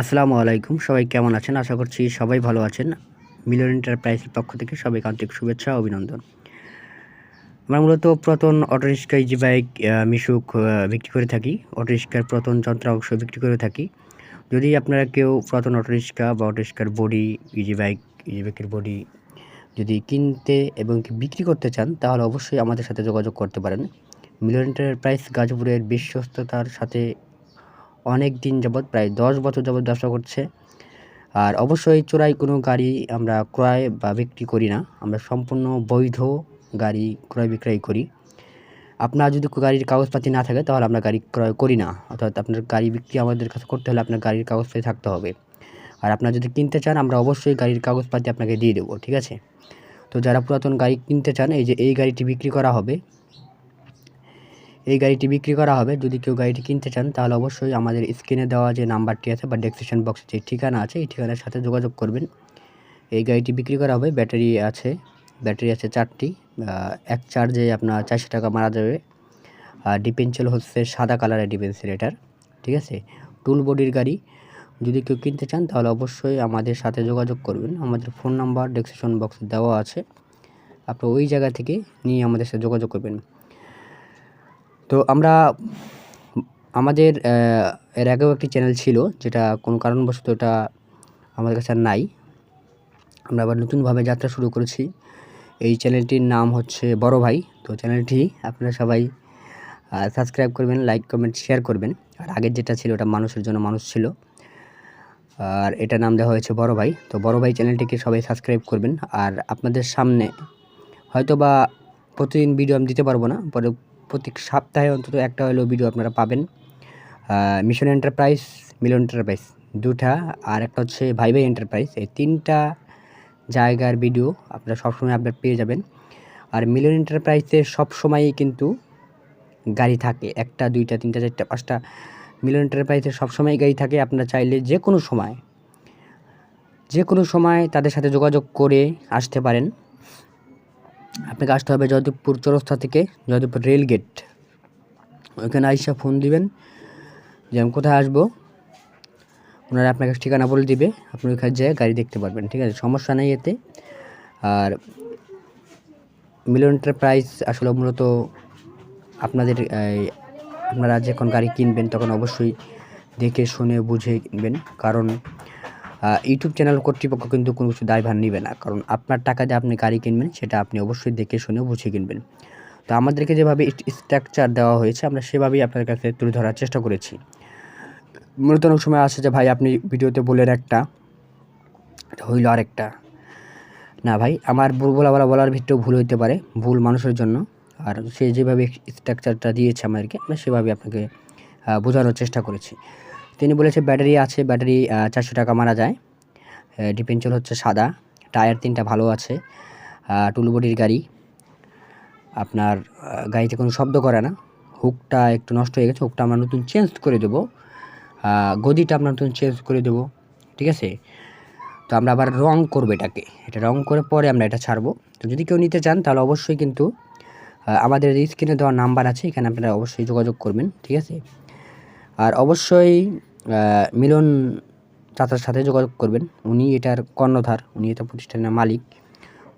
আসসালামু আলাইকুম, সবাই কেমন আছেন? আশা করছি সবাই ভালো আছেন। মিলন এন্টারপ্রাইজের পক্ষ থেকে সবাইকে আন্তরিক শুভেচ্ছা, অভিনন্দন। আমরা মূলত পুরাতন অটোরিক্সা ইজি বাইক মিশুক বিক্রি করে থাকি অটোরিক্সার পুরাতন যন্ত্রাংশ বিক্রি করে থাকি। যদি আপনারা কেউ পুরাতন অটোরিক্সা বা অটোরিক্সার বডি ইজি বাইক ইজি বাইকের বডি যদি কিনতে এবং বিক্রি করতে চান, তাহলে অবশ্যই আমাদের সাথে যোগাযোগ করতে পারেন। মিলন এন্টারপ্রাইজ গাজপুরের বিশ্বস্ততার সাথে অনেক দিন যাবৎ, প্রায় দশ বছর যাবৎ ব্যবসা করছে। আর অবশ্যই চোরাই কোনো গাড়ি আমরা ক্রয় বা বিক্রি করি না। আমরা সম্পূর্ণ বৈধ গাড়ি ক্রয় বিক্রয় করি। আপনার যদি গাড়ির কাগজপাতি না থাকে, তাহলে আমরা গাড়ি ক্রয় করি না। অর্থাৎ আপনার গাড়ি বিক্রি আমাদের কাছে করতে হলে আপনার গাড়ির কাগজপাতি থাকতে হবে। আর আপনার যদি কিনতে চান, আমরা অবশ্যই গাড়ির কাগজপাতি আপনাকে দিয়ে দেবো, ঠিক আছে? তো যারা পুরাতন গাড়ি কিনতে চান, এই যে এই গাড়িটি বিক্রি করা হবে এই গাড়িটি বিক্রি করা হবে। যদি কেউ গাড়িটি কিনতে চান, তাহলে অবশ্যই আমাদের স্ক্রিনে দেওয়া যে নাম্বারটি আছে বা ডেসক্রিপশন বক্সে যে ঠিকানা আছে, এই ঠিকানার সাথে যোগাযোগ করবেন। এই গাড়িটি বিক্রি করা হবে। ব্যাটারি আছে ব্যাটারি আছে চারটি। এক চার্জে আপনার চারশো টাকা মারা যাবে। আর ডিপেন্সিল হচ্ছে সাদা কালারের ডিপেন্সিল এটার ঠিক আছে? টুল বডির গাড়ি। যদি কেউ কিনতে চান, তাহলে অবশ্যই আমাদের সাথে যোগাযোগ করবেন। আমাদের ফোন নাম্বার ডেসক্রিপশন বক্সে দেওয়া আছে। আপনি ওই জায়গা থেকে নিয়ে আমাদের সাথে যোগাযোগ করবেন। তো আমরা আমাদের এর আগেও একটি চ্যানেল ছিল যেটা কোনো কারণবশত এটা আমাদের কাছে আর নাই। আমরা আবার নতুনভাবে যাত্রা শুরু করেছি। এই চ্যানেলটির নাম হচ্ছে বড় ভাই। তো চ্যানেলটি আপনারা সবাই সাবস্ক্রাইব করবেন লাইক কমেন্ট শেয়ার করবেন। আর আগের যেটা ছিল ওটা মানুষের জন্য মানুষ ছিল। আর এটা নাম দেওয়া হয়েছে বড় ভাই। তো বড় ভাই চ্যানেলটিকে সবাই সাবস্ক্রাইব করবেন। আর আপনাদের সামনে হয়তো বা প্রতিদিন ভিডিও আমি দিতে পারব না। পরে প্রতি সপ্তাহে অন্তত একটা হলেও ভিডিও আপনারা পাবেন। মিশন এন্টারপ্রাইজ মিলন এন্টারপ্রাইজ দুটা, আর একটা হচ্ছে ভাই ভাই এন্টারপ্রাইজ এই তিনটা জায়গার ভিডিও আপনারা সবসময় আপডেট পেয়ে যাবেন। আর মিলন এন্টারপ্রাইজে সবসময়ই কিন্তু গাড়ি থাকে। একটা, দুইটা, তিনটা, চারটা, পাঁচটা মিলন এন্টারপ্রাইজে সবসময় গাড়ি থাকে। আপনারা চাইলে যে কোনো সময় যে কোনো সময় তাদের সাথে যোগাযোগ করে আসতে পারেন। আপনাকে আসতে হবে জয়দেবপুর চৌরাস্তা থেকে, জয়দেবপুর রেল গেট। ওইখানে আইসা ফোন দিবেন যে আমি কোথায় আসব। ওনারা আপনাকে ঠিকানা বলে দিবে, আপনি ওইখানে যেয়ে গাড়ি দেখতে পারবেন, ঠিক আছে? সমস্যা নেই এতে। আর মিলন এন্টারপ্রাইজ আসলে মূলত আপনাদের আপনারা যখন গাড়ি কিনবেন তখন অবশ্যই দেখে, শুনে, বুঝে কিনবেন। কারণ ইউটিউব চ্যানেল কর্তৃপক্ষ কিন্তু কোনো কিছু দায়ভার নেবে না। কারণ আপনার টাকা দিয়ে আপনি গাড়ি কিনবেন, সেটা আপনি অবশ্যই দেখে শুনে বুঝে কিনবেন। তো আমাদেরকে যেভাবে স্ট্রাকচার দেওয়া হয়েছে, আমরা সেভাবেই আপনার কাছে তুলে ধরার চেষ্টা করেছি। মূলত অনেক সময় আসে যে, ভাই, আপনি ভিডিওতে বলেন একটা হইল আরেকটা। না ভাই, আমার বলা বলা বলার ভিতরেও ভুল হইতে পারে, ভুল মানুষের জন্য। আর সে যেভাবে স্ট্রাকচারটা দিয়েছে আমাদেরকে, আমরা সেভাবে আপনাকে বোঝানোর চেষ্টা করেছি। তিনি বলেছে, ব্যাটারি আছে, ব্যাটারি চারশো টাকা মারা যায়। ডিপেন্সল হচ্ছে সাদা, টায়ার তিনটা ভালো আছে টুল বডির গাড়ি। আপনার গাড়িতে কোনো শব্দ করে না। হুকটা একটু নষ্ট হয়ে গেছে, হুকটা আমরা নতুন চেঞ্জ করে দেবো। গদিটা আমরা নতুন চেঞ্জ করে দেবো, ঠিক আছে? তো আমরা আবার রং করব এটাকে। এটা রং করে পরে আমরা এটা ছাড়বো। তো যদি কেউ নিতে চান, তাহলে অবশ্যই কিন্তু আমাদের স্ক্রিনে দেওয়া নাম্বার আছে, এখানে আপনারা অবশ্যই যোগাযোগ করবেন, ঠিক আছে? আর অবশ্যই মিলন চাচার সাথে যোগাযোগ করবেন। উনি এটার কর্ণধার, উনি এটা প্রতিষ্ঠানের মালিক।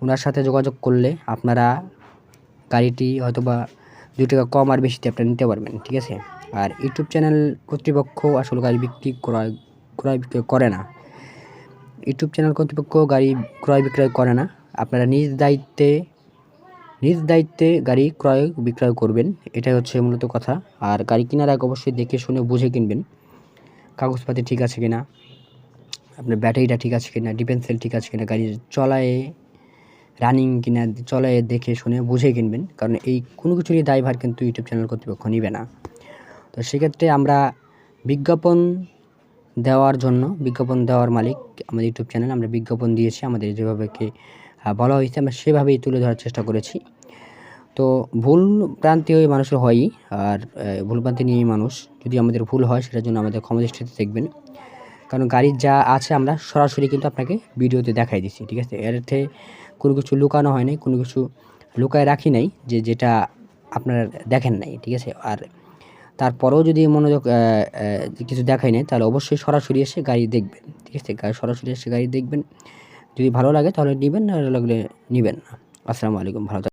ওনার সাথে যোগাযোগ করলে আপনারা গাড়িটি হয়তো বা দু টাকা কম আর বেশিতে আপনারা নিতে পারবেন, ঠিক আছে? আর ইউটিউব চ্যানেল কর্তৃপক্ষ আসলে গাড়ি বিক্রি ক্রয় ক্রয় বিক্রয় করে না। ইউটিউব চ্যানেল কর্তৃপক্ষ গাড়ি ক্রয় বিক্রয় করে না। আপনারা নিজ দায়িত্বে নিজ দায়িত্বে গাড়ি ক্রয় বিক্রয় করবেন, এটাই হচ্ছে মূলত কথা। আর গাড়ি কেনার আগে অবশ্যই দেখে শুনে বুঝে কিনবেন। কাগজপাতি ঠিক আছে কিনা? আপনার ব্যাটারিটা ঠিক আছে কিনা? ডিপেন্সেল ঠিক আছে কিনা? গাড়ির চলায় রানিং কিনা? চলায় দেখে শুনে বুঝে কিনবেন। কারণ এই কোনো কিছু নিয়ে দায়ভার কিন্তু ইউটিউব চ্যানেল কর্তৃপক্ষ নিবে না। তো সেক্ষেত্রে আমরা বিজ্ঞাপন দেওয়ার জন্য, বিজ্ঞাপন দেওয়ার মালিক আমাদের ইউটিউব চ্যানেল, আমরা বিজ্ঞাপন দিয়েছি। আমাদের যেভাবে কে বলা হয়েছে, আমরা সেভাবেই তুলে ধরার চেষ্টা করেছি। তো ভুল প্রান্তি ওই মানুষের হয়ই আর ভুল প্রান্তি নিয়েই মানুষ। যদি আমাদের ভুল হয়, সেটার জন্য আমাদের ক্ষমা দৃষ্টিতে দেখবেন। কারণ গাড়ির যা আছে আমরা সরাসরি কিন্তু আপনাকে ভিডিওতে দেখাই দিচ্ছি, ঠিক আছে? এর থেকে কোনো কিছু লুকানো হয় নাই, কোনো কিছু লুকায় রাখি নাই যে যেটা আপনারা দেখেন নাই, ঠিক আছে? আর তারপরেও যদি মনোযোগ কিছু দেখায় নেই, তাহলে অবশ্যই সরাসরি এসে গাড়ি দেখবেন, ঠিক আছে? সরাসরি এসে গাড়ি দেখবেন। যদি ভালো লাগে তাহলে নেবেন, না লাগলে নেবেন না। আসসালামু আলাইকুম, ভালো।